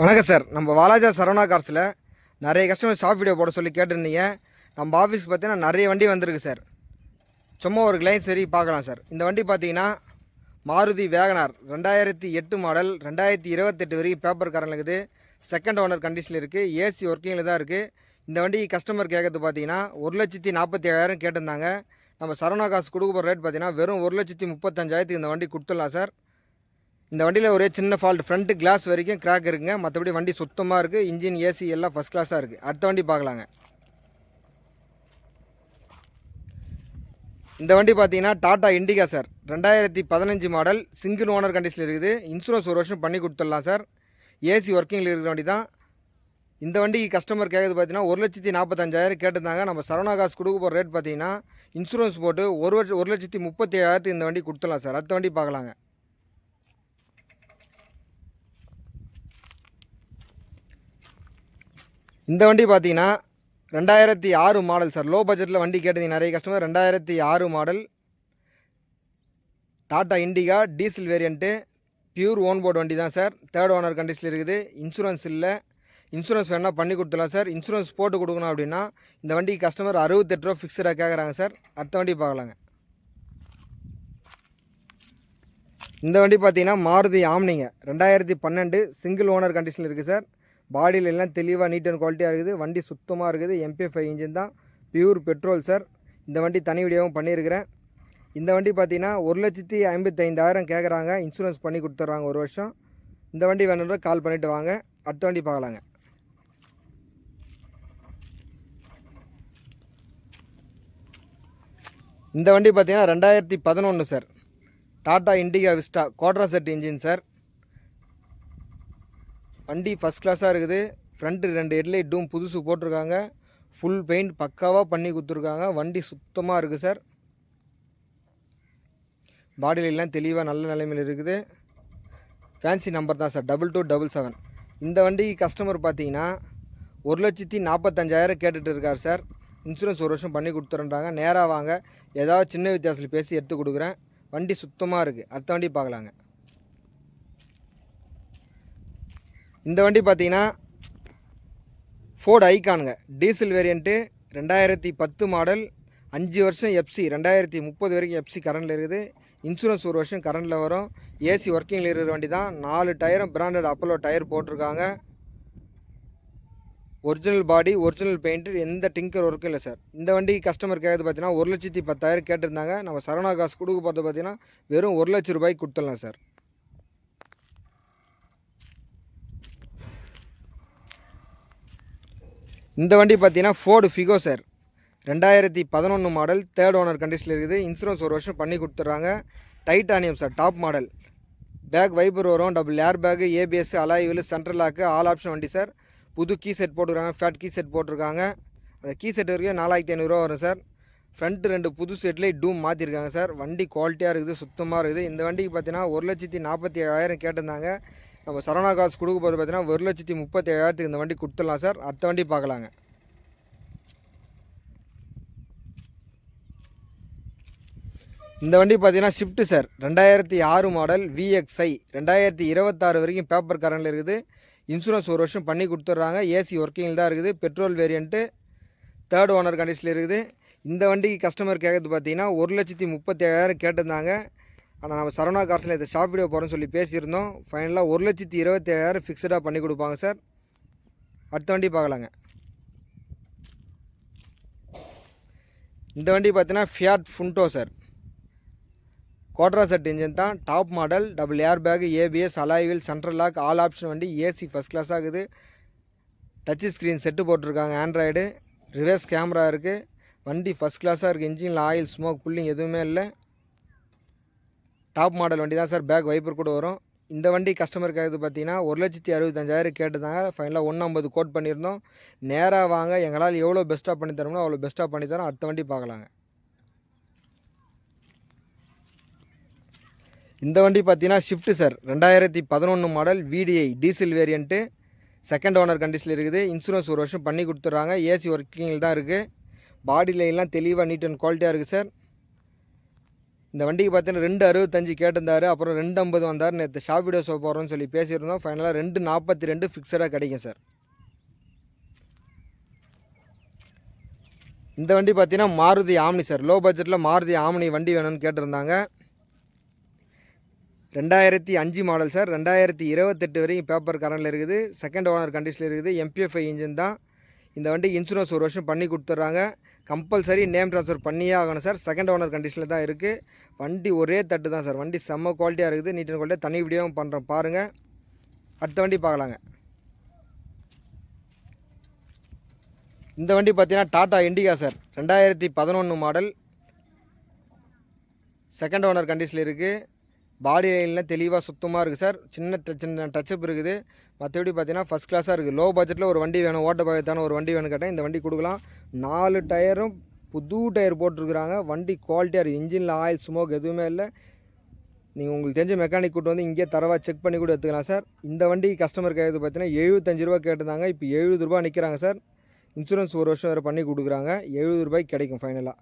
வணக்கம் சார். நம்ம வாலாஜா சரவணா கார்ஸில் நிறைய கஸ்டமர் ஷாப் வீடியோ போட சொல்லி கேட்டிருந்தீங்க. நம்ம ஆஃபீஸ்க்கு பார்த்தீங்கன்னா நிறைய வண்டி வந்திருக்கு சார். சும்மா ஒரு கிளைன் சரி பார்க்கலாம் சார். இந்த வண்டி பார்த்தீங்கன்னா மாருதி வேகனார் ரெண்டாயிரத்தி எட்டு மாடல் ரெண்டாயிரத்தி இருபத்தெட்டு வரைக்கும் பேப்பர் கரண்ட் இருக்குது. செகண்ட் ஓனர் கண்டிஷனில் இருக்குது ஏசி ஒர்க்கிங்கில் தான் இருக்குது இந்த வண்டி கஸ்டமர் கேட்கறது பார்த்தீங்கன்னா ஒரு லட்சத்தி நாற்பத்தி ஏழாயிரம் கேட்டிருந்தாங்க. நம்ம சரவணா காசு கொடுக்க போகிற ரேட் பார்த்தீங்கன்னா வெறும் ஒரு லட்சத்தி முப்பத்தஞ்சாயிரத்துக்கு இந்த வண்டி கொடுத்துடலாம் சார். இந்த வண்டியில் ஒரே சின்ன ஃபால்ட் ஃப்ரண்ட் கிளாஸ் வரைக்கும் கிராக் இருக்குங்க. மற்றபடி வண்டி சுத்தமாக இருக்குது இன்ஜின் ஏசி எல்லாம் ஃபஸ்ட் கிளாஸாக இருக்குது அடுத்த வண்டி பார்க்கலாங்க. இந்த வண்டி பார்த்தீங்கன்னா டாடா இண்டிகா சார் ரெண்டாயிரத்தி பதினஞ்சு மாடல் சிங்கிள் ஓனர் கண்டிஷனில் இருக்குது. இன்சூரன்ஸ் ஒரு வருஷம் பண்ணி கொடுத்துடலாம் சார் ஏசி ஒர்க்கிங்கில் இருக்கிற வண்டி தான். இந்த வண்டிக்கு கஸ்டமர் கேட்குறது பார்த்தீங்கன்னா ஒரு லட்சத்தி நாற்பத்தஞ்சாயிரம் கேட்டிருந்தாங்க. நம்ம சரவணா காசு கொடுக்க போகிற ரேட் பார்த்தீங்கன்னா இன்சூரன்ஸ் போட்டு ஒரு வருஷம் ஒரு லட்சத்தி முப்பத்தி ஏழாயிரத்துக்கு இந்த வண்டி கொடுத்துடலாம் சார் அடுத்த வண்டி பார்க்கலாங்க. இந்த வண்டி பார்த்தீங்கன்னா ரெண்டாயிரத்தி ஆறு மாடல் சார் லோ பட்ஜெட்டில் வண்டி கேட்டீங்க நிறைய கஸ்டமர் ரெண்டாயிரத்தி ஆறு model Tata Indica diesel variant pure own board வண்டி தான் சார் தேர்ட் ஓனர் கண்டிஷனில் இருக்குது. இன்சூரன்ஸ் இல்லை. இன்சூரன்ஸ் வேணால் பண்ணி கொடுத்துடலாம் சார் இன்சூரன்ஸ் போட்டு கொடுக்கணும் அப்படின்னா இந்த வண்டிக்கு கஸ்டமர் அறுபத்தெட்டு ரூபா ஃபிக்ஸடாக கேட்குறாங்க சார் அடுத்த வண்டி பார்க்கலாங்க. இந்த வண்டி பார்த்தீங்கன்னா மாருதி ஆம்னிங்க. ரெண்டாயிரத்தி பன்னெண்டு சிங்கிள் ஓனர் கண்டிஷனில் இருக்குது சார் பாடியில் எல்லாம் தெளிவாக நீட் அண்ட் குவாலிட்டியாக இருக்குது. வண்டி சுத்தமாக இருக்குது. எம்பி ஃபைவ் இன்ஜின் தான். பியூர் பெட்ரோல் சார் இந்த வண்டி தனி வீடியோவும் பண்ணியிருக்கிறேன். இந்த வண்டி பார்த்தீங்கன்னா ஒரு லட்சத்தி ஐம்பத்தைந்தாயிரம் கேட்குறாங்க. இன்சூரன்ஸ் பண்ணி கொடுத்துட்றாங்க ஒரு வருஷம். இந்த வண்டி வேணுன்ற கால் பண்ணிவிட்டு வாங்க. அடுத்த வண்டி பார்க்கலாங்க. இந்த வண்டி பார்த்தீங்கன்னா ரெண்டாயிரத்தி பதினொன்று sir Tata Indica Vista Quadrajet engine sir வண்டி ஃபஸ்ட் கிளாஸாக இருக்குது. ஃப்ரண்ட்டு ரெண்டு ஹெட்லைட் டூம் புதுசு போட்டிருக்காங்க. ஃபுல் பெயிண்ட் பக்காவாக பண்ணி கொடுத்துருக்காங்க. வண்டி சுத்தமாக இருக்குது சார் பாடியிலெல்லாம் தெளிவாக நல்ல நிலைமையில் இருக்குது. ஃபேன்சி நம்பர் தான் sir double two double seven இந்த வண்டி கஸ்டமர் பார்த்தீங்கன்னா ஒரு லட்சத்தி நாற்பத்தஞ்சாயிரம் கேட்டுட்டு இருக்கார் சார் இன்சூரன்ஸ் ஒரு வருஷம் பண்ணி கொடுத்துறேன்றாங்க. நேராக வாங்க. ஏதாவது சின்ன வித்தியாசத்தில் பேசி எடுத்து கொடுக்குறேன். வண்டி சுத்தமாக இருக்குது அடுத்த வண்டி பார்க்கலாங்க. இந்த வண்டி பார்த்தீங்கன்னா ஃபோர்டு ஐகானுங்க டீசல் வேரியண்ட்டு ரெண்டாயிரத்தி பத்து மாடல் அஞ்சு வருஷம் எஃப்சி ரெண்டாயிரத்தி முப்பது வரைக்கும் எஃப்சி கரண்டில் இருக்குது. இன்சூரன்ஸ் ஒரு வருஷம் கரண்டில் வரும். ஏசி ஒர்க்கிங்கில் இருக்கிற வண்டி தான். நாலு டயரும் பிராண்டட் அப்போலோ டயர் போட்டிருக்காங்க. ஒரிஜினல் பாடி ஒரிஜினல் பெயிண்ட்டு எந்த டிங்கர் ஒர்க்கும் இல்லை சார் இந்த வண்டி கஸ்டமர் கேட்கறது பார்த்தீங்கன்னா ஒரு லட்சத்தி பத்தாயிரம் கேட்டிருந்தாங்க. நம்ம சரவணா காசு கொடுக்க போகிறது பார்த்தீங்கன்னா வெறும் ஒரு லட்ச ரூபாய்க்கு கொடுத்துடலாம் சார் இந்த வண்டி பார்த்தீங்கன்னா ஃபோர்டு ஃபிகோ சார் ரெண்டாயிரத்தி பதினொன்று மாடல் தேர்ட் ஓனர் கண்டிஷனில் இருக்குது. இன்சூரன்ஸ் ஒரு வருஷம் பண்ணி கொடுத்துட்றாங்க. Titanium sir top model back wiper வரும் double air bag ABS alloy wheel central lock all option வண்டி சார் புது கீ செட் போட்டுருக்காங்க ஃபேட் கீ செட் போட்டிருக்காங்க. அந்த கீ செட் வரைக்கும் நாலாயிரத்தி ஐநூறுரூவா வரும் சார் ஃப்ரண்ட் ரெண்டு புது செட்லேயே டூம் மாற்றிருக்காங்க சார் வண்டி குவாலிட்டியாக இருக்குது சுத்தமாக இருக்குது. இந்த வண்டிக்கு பார்த்தீங்கன்னா ஒரு லட்சத்தி நாற்பத்தி ஏழாயிரம் கேட்டிருந்தாங்க. நம்ம சரவணா காசு கொடுக்க போகிறது பார்த்தீங்கன்னா ஒரு லட்சத்தி முப்பத்தி ஏழாயிரத்துக்கு இந்த வண்டி கொடுத்துடலாம் சார். அடுத்த வண்டி பார்க்கலாங்க. இந்த வண்டி பார்த்தீங்கன்னா ஷிஃப்ட்டு சார். ரெண்டாயிரத்தி ஆறு மாடல் விஎக்ஸ்ஐ ரெண்டாயிரத்தி இருபத்தாறு வரைக்கும் பேப்பர் கரண்டில் இருக்குது. இன்சூரன்ஸ் ஒரு வருஷம் பண்ணி கொடுத்துட்றாங்க. ஏசி ஒர்க்கிங்கில் தான் இருக்குது. பெட்ரோல் வேரியண்ட்டு தேர்ட் ஓனர் கண்டிஷனில் இருக்குது. இந்த வண்டிக்கு கஸ்டமர் கேட்கறது பார்த்தீங்கன்னா ஒரு லட்சத்தி முப்பத்தி ஏழாயிரம் கேட்டிருந்தாங்க. ஆனால் நம்ம சரவணா கார்ஸில் இதை ஷாப் வீடியோ போகிறோன்னு சொல்லி பேசியிருந்தோம். ஃபைனலாக ஒரு லட்சத்தி இருபத்தேழாயிரம் ஃபிக்ஸடாக பண்ணி கொடுப்பாங்க சார் அடுத்த வண்டி பார்க்கலாங்க. இந்த வண்டி பார்த்தீங்கன்னா Fiat Punto sir Quadrajet engine தான். Top model double air bag ABS alloy wheel central lock all option வண்டி ஏசி ஃபஸ்ட் கிளாஸ் ஆகுது. டச் ஸ்க்ரீன் செட்டு போட்டிருக்காங்க ஆண்ட்ராய்டு ரிவர்ஸ் கேமரா இருக்குது வண்டி ஃபஸ்ட் கிளாஸாக இருக்குது இன்ஜினில் ஆயில் ஸ்மோக் புல்லிங் எதுவுமே இல்லை. டாப் மாடல் வண்டி தான் சார். பேக் வைப்பர் கூட வரும். இந்த வண்டி கஸ்டமருக்கு கேட்குறது பார்த்தீங்கன்னா ஒரு லட்சத்தி அறுபத்தஞ்சாயிரம் கேட்டுதாங்க ஃபைனலாக ஒன்று ஐம்பது கோட் பண்ணியிருந்தோம். நேராக வாங்க. எங்களால் எவ்வளோ பெஸ்ட்டாக பண்ணி தரோம்னா அவ்வளோ பெஸ்ட்டாக பண்ணி தரோம். அடுத்த வண்டி பார்க்கலாங்க. இந்த வண்டி பார்த்தீங்கன்னா ஷிஃப்ட்டு சார். ரெண்டாயிரத்தி பதினொன்று model VDI diesel variant second owner கண்டிஷனில் இருக்குது. இன்சூரன்ஸ் ஒரு வருஷம் பண்ணி கொடுத்துட்றாங்க. ஏசி ஒர்க்கிங்கில் தான் இருக்குது பாடியில் எல்லாம் தெளிவாக நீட் அண்ட் குவாலிட்டியாக இருக்குது சார். இந்த வண்டிக்கு பார்த்தீங்கன்னா ரெண்டு அறுபத்தஞ்சு கேட்டிருந்தாரு அப்புறம் ரெண்டு ஐம்பது வந்தார். நேற்று ஷாப் வீடியோ ஷோ போகிறோம்னு சொல்லி பேசியிருந்தோம். ஃபைனலாக ரெண்டு நாற்பத்தி ரெண்டு ஃபிக்ஸடாக கிடைக்கும் சார். இந்த வண்டி பார்த்தீங்கன்னா மாருதி ஆம்னி சார். லோ பட்ஜெட்டில் மாருதி ஆம்னி வண்டி வேணும்னு கேட்டிருந்தாங்க. ரெண்டாயிரத்தி அஞ்சு மாடல் சார். ரெண்டாயிரத்தி இருபத்தெட்டு வரைக்கும் பேப்பர் கரண்டில் இருக்குது. செகண்ட் ஓனர் கண்டிஷனில் இருக்குது. எம்பிஎஃப்ஐ இன்ஜின் தான். இந்த வண்டி இன்சூரன்ஸ் ஒரு வருஷம் பண்ணி கொடுத்துட்றாங்க. கம்பல்சரி நேம் ட்ரான்ஸ்ஃபர் பண்ணியே ஆகணும் சார். செகண்ட் ஓனர் கண்டிஷனில் தான் இருக்குது வண்டி ஒரே தட்டு தான் சார். வண்டி செம்ம குவாலிட்டியாக இருக்குது. நீட் அண்ட் குவாலிட்டியாக தனி வீடியோவும் பண்ணுறோம் பாருங்கள் அடுத்த வண்டி பார்க்கலாங்க. இந்த வண்டி பார்த்தீங்கன்னா டாடா இண்டிகா சார். ரெண்டாயிரத்தி பதினொன்று மாடல் செகண்ட் ஓனர் கண்டிஷனில் இருக்குது பாடி லைன்லாம் தெளிவாக சுத்தமாக இருக்குது சார் சின்ன சின்ன டச்சப் இருக்குது. மற்றபடி பார்த்தீங்கன்னா ஃபஸ்ட் கிளாஸாக இருக்குது லோ பட்ஜெட்டில் ஒரு வண்டி வேணும். ஓட்ட பயத்தான ஒரு வண்டி வேணும் கேட்டால் இந்த வண்டி கொடுக்கலாம். நாலு டயரும் புது டயர் போட்டிருக்குறாங்க. வண்டி குவாலிட்டியாக இருக்குது இன்ஜினில் ஆயில் ஸ்மோக் எதுவுமே இல்லை. நீங்கள் உங்களுக்கு தெரிஞ்ச மெக்கானிக் கூட்டு வந்து இங்கே தரவாக செக் பண்ணி கூட எடுத்துக்கலாம் சார் இந்த வண்டி கஸ்டமர் கேட்குறது பார்த்தீங்கன்னா எழுபத்தஞ்சு ரூபா கேட்டிருந்தாங்க. இப்போ எழுபது ரூபா நிற்கிறாங்க சார் இன்சூரன்ஸ் ஒரு வருஷம் வேறு பண்ணி கொடுக்குறாங்க. எழுபது ரூபாய்க்கு கிடைக்கும் ஃபைனலாக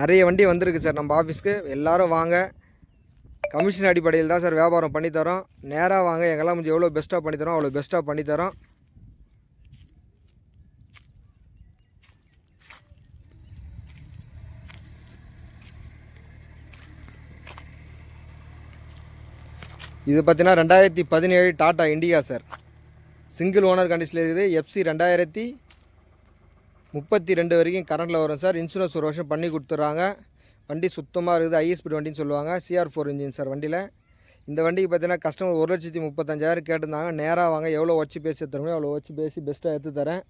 நிறைய வண்டி வந்திருக்கு சார் நம்ம ஆஃபீஸ்க்கு. எல்லாரும் வாங்க. கமிஷன் அடிப்படையில் தான் சார் வியாபாரம் பண்ணித்தரோம் நேராக வாங்க. எங்கெல்லாம் கொஞ்சம் எவ்வளோ பெஸ்ட்டாக பண்ணித்தரோம் அவ்வளோ பெஸ்ட்டாக பண்ணித்தரோம் இது பார்த்தீங்கன்னா ரெண்டாயிரத்தி பதினேழு Tata Indica sir. Single owner கண்டிஷனில் இருக்குது. எஃப்சி ரெண்டாயிரத்தி முப்பத்தி ரெண்டு வரைக்கும் கரண்டில் வரும் சார். இன்சூரன்ஸ் ஒரு வருஷம் பண்ணி கொடுத்துட்றாங்க. வண்டி சுத்தமாக இருக்குது. ஐஎஸ்பி வண்டின்னு சொல்லுவாங்க. சிஆர் ஃபோர் இன்ஜின் சார் வண்டியில். இந்த வண்டிக்கு பார்த்தீங்கன்னா கஸ்டமர் ஒரு லட்சத்தி முப்பத்தஞ்சாயிரம் கேட்டிருந்தாங்க. நேராக வாங்க. எவ்வளோ வச்சு பேசி தருமோ அவ்வளோ வச்சு பேசி பெஸ்ட்டாக எடுத்து தரேன்.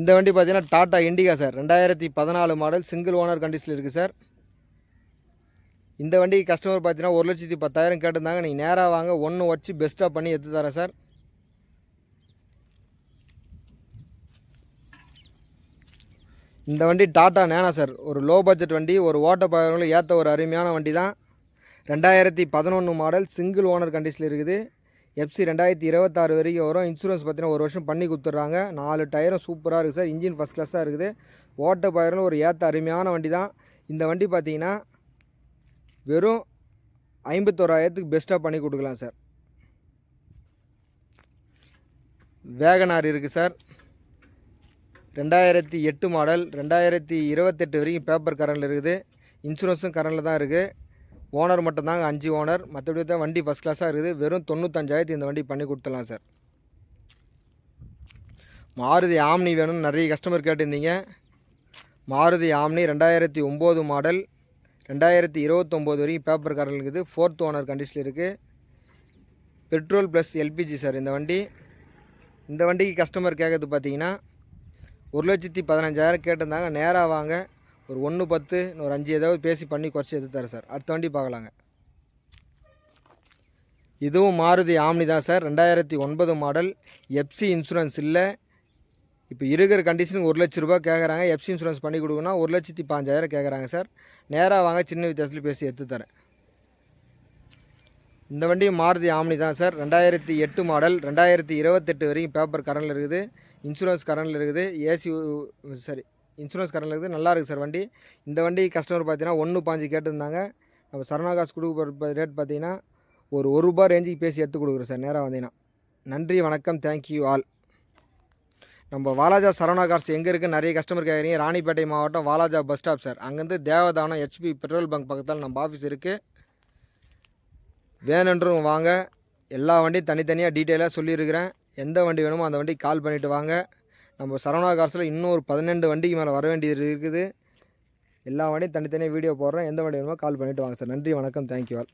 இந்த வண்டி பார்த்தீங்கன்னா டாடா இண்டிகா சார். ரெண்டாயிரத்தி பதினாலு மாடல் சிங்கிள் ஓனர் கண்டிஷனில் இருக்குது சார். இந்த வண்டிக்கு கஸ்டமர் பார்த்தீங்கன்னா ஒரு லட்சத்தி பத்தாயிரம் கேட்டிருந்தாங்க. நீங்கள் நேராக வாங்க. ஒன்று வச்சு பெஸ்ட்டாக பண்ணி எடுத்து தரேன் சார். இந்த வண்டி டாட்டா நேனா சார். ஒரு லோ பட்ஜெட் வண்டி ஒரு ஓட்ட பயிர்களும் ஏற்ற ஒரு அருமையான வண்டி தான் ரெண்டாயிரத்தி பதினொன்று மாடல் சிங்கிள் ஓனர் கண்டிஷனில் இருக்குது. எஃப்சி ரெண்டாயிரத்தி இருபத்தாறு வரைக்கும் வரும். இன்சூரன்ஸ் பார்த்தீங்கன்னா ஒரு வருஷம் பண்ணி கொடுத்துட்றாங்க. நாலு டயரும் சூப்பராக இருக்குது சார். இன்ஜின் ஃபஸ்ட் கிளாஸாக இருக்குது. ஓட்ட பயிர்களும் ஒரு ஏற்ற அருமையான வண்டி தான் இந்த வண்டி பார்த்தீங்கன்னா வெறும் ஐம்பத்தோராயிரத்துக்கு பெஸ்ட்டாக பண்ணி கொடுக்கலாம் சார். வேகனார் இருக்குது சார். ரெண்டாயிரத்தி எட்டு மாடல் ரெண்டாயிரத்தி இருபத்தெட்டு வரைக்கும் பேப்பர் கரண்டில் இருக்குது. இன்சூரன்ஸும் கரண்டில் தான் இருக்குது ஓனர் மட்டும்தாங்க அஞ்சு ஓனர் மற்றபடி தான் வண்டி ஃபஸ்ட் கிளாஸாக இருக்குது. வெறும் தொண்ணூத்தஞ்சாயிரத்து இந்த வண்டி பண்ணி கொடுத்துடலாம் சார் மாருதி ஆம்னி வேணும்னு நிறைய கஸ்டமர் கேட்டிருந்தீங்க. மாருதி ஆம்னி ரெண்டாயிரத்தி ஒம்பது மாடல் ரெண்டாயிரத்தி இருபத்தொம்போது வரைக்கும் பேப்பர் கரண்ட் இருக்குது. ஃபோர்த் ஓனர் கண்டிஷனில் இருக்குது பெட்ரோல் ப்ளஸ் எல்பிஜி சார் இந்த வண்டி. இந்த வண்டிக்கு கஸ்டமர் கேட்குறது பார்த்தீங்கன்னா ஒரு லட்சத்தி பதினஞ்சாயிரம் கேட்டிருந்தாங்க. நேராக வாங்க. ஒரு ஒன்று பத்து ஒரு அஞ்சு ஏதாவது பேசி பண்ணி குறைச்சி எடுத்து தரேன் சார். அடுத்த வண்டி பார்க்கலாங்க. இதுவும் மாருதி ஆம்னி தான் சார். ரெண்டாயிரத்தி ஒன்பது மாடல் எஃப்சி இன்சூரன்ஸ் இல்லை. இப்போ இருக்கிற கண்டிஷனுக்கு ஒரு லட்ச ரூபா கேட்குறாங்க எஃப்சி இன்சூரன்ஸ் பண்ணி கொடுக்கணும் ஒரு லட்சத்தி பாஞ்சாயிரம் கேட்குறாங்க சார். நேராக வாங்க. சின்ன வித்தியாசத்தில் பேசி எடுத்து தரேன். இந்த வண்டி மாருதி ஆம்னி தான் சார் ரெண்டாயிரத்தி எட்டு மாடல் ரெண்டாயிரத்தி இருபத்தெட்டு வரைக்கும் பேப்பர் கரண்டில் இருக்குது. இன்சூரன்ஸ் கரண்டில் இருக்குது. ஏசி சரி இன்சூரன்ஸ் கரண்டில் இருக்குது. நல்லா இருக்குது சார் வண்டி. இந்த வண்டி கஸ்டமர் பார்த்தீங்கன்னா ஒன்று பாஞ்சு கேட்டிருந்தாங்க. நம்ம சரணா காசு கொடுக்குற ரேட் பார்த்தீங்கன்னா ஒரு ஒரு ரூபா ரேஞ்சுக்கு பேசி எடுத்து கொடுக்குறோம் சார் நேராக வந்தீங்கன்னா. நன்றி வணக்கம். தேங்க்யூ ஆல் நம்ம வாலாஜா சரவணா கார்ஸ் எங்கே இருக்குது நிறைய கஸ்டமர் கேட்குறீங்க ராணிப்பேட்டை மாவட்டம் வாலாஜா பஸ் ஸ்டாப் சார் அங்கேருந்து தேவதானம் ஹெச்பி பெட்ரோல் பங்க் பக்கத்தில் நம்ம ஆஃபீஸ் இருக்குது வேணுன்றவங்க வாங்க. எல்லா வண்டியும் தனித்தனியாக டீட்டெயிலாக சொல்லியிருக்கிறேன். எந்த வண்டி வேணுமோ அந்த வண்டி கால் பண்ணிவிட்டு வாங்க. நம்ம சரவணா கார்ஸில் இன்னும் ஒரு பதினெண்டு வண்டிக்கு மேலே வர வேண்டியது இருக்குது. எல்லா வண்டியும் தனித்தனியாக வீடியோ போடுறேன். எந்த வண்டி வேணுமோ கால் பண்ணிவிட்டு வாங்க சார். நன்றி வணக்கம். Thank you all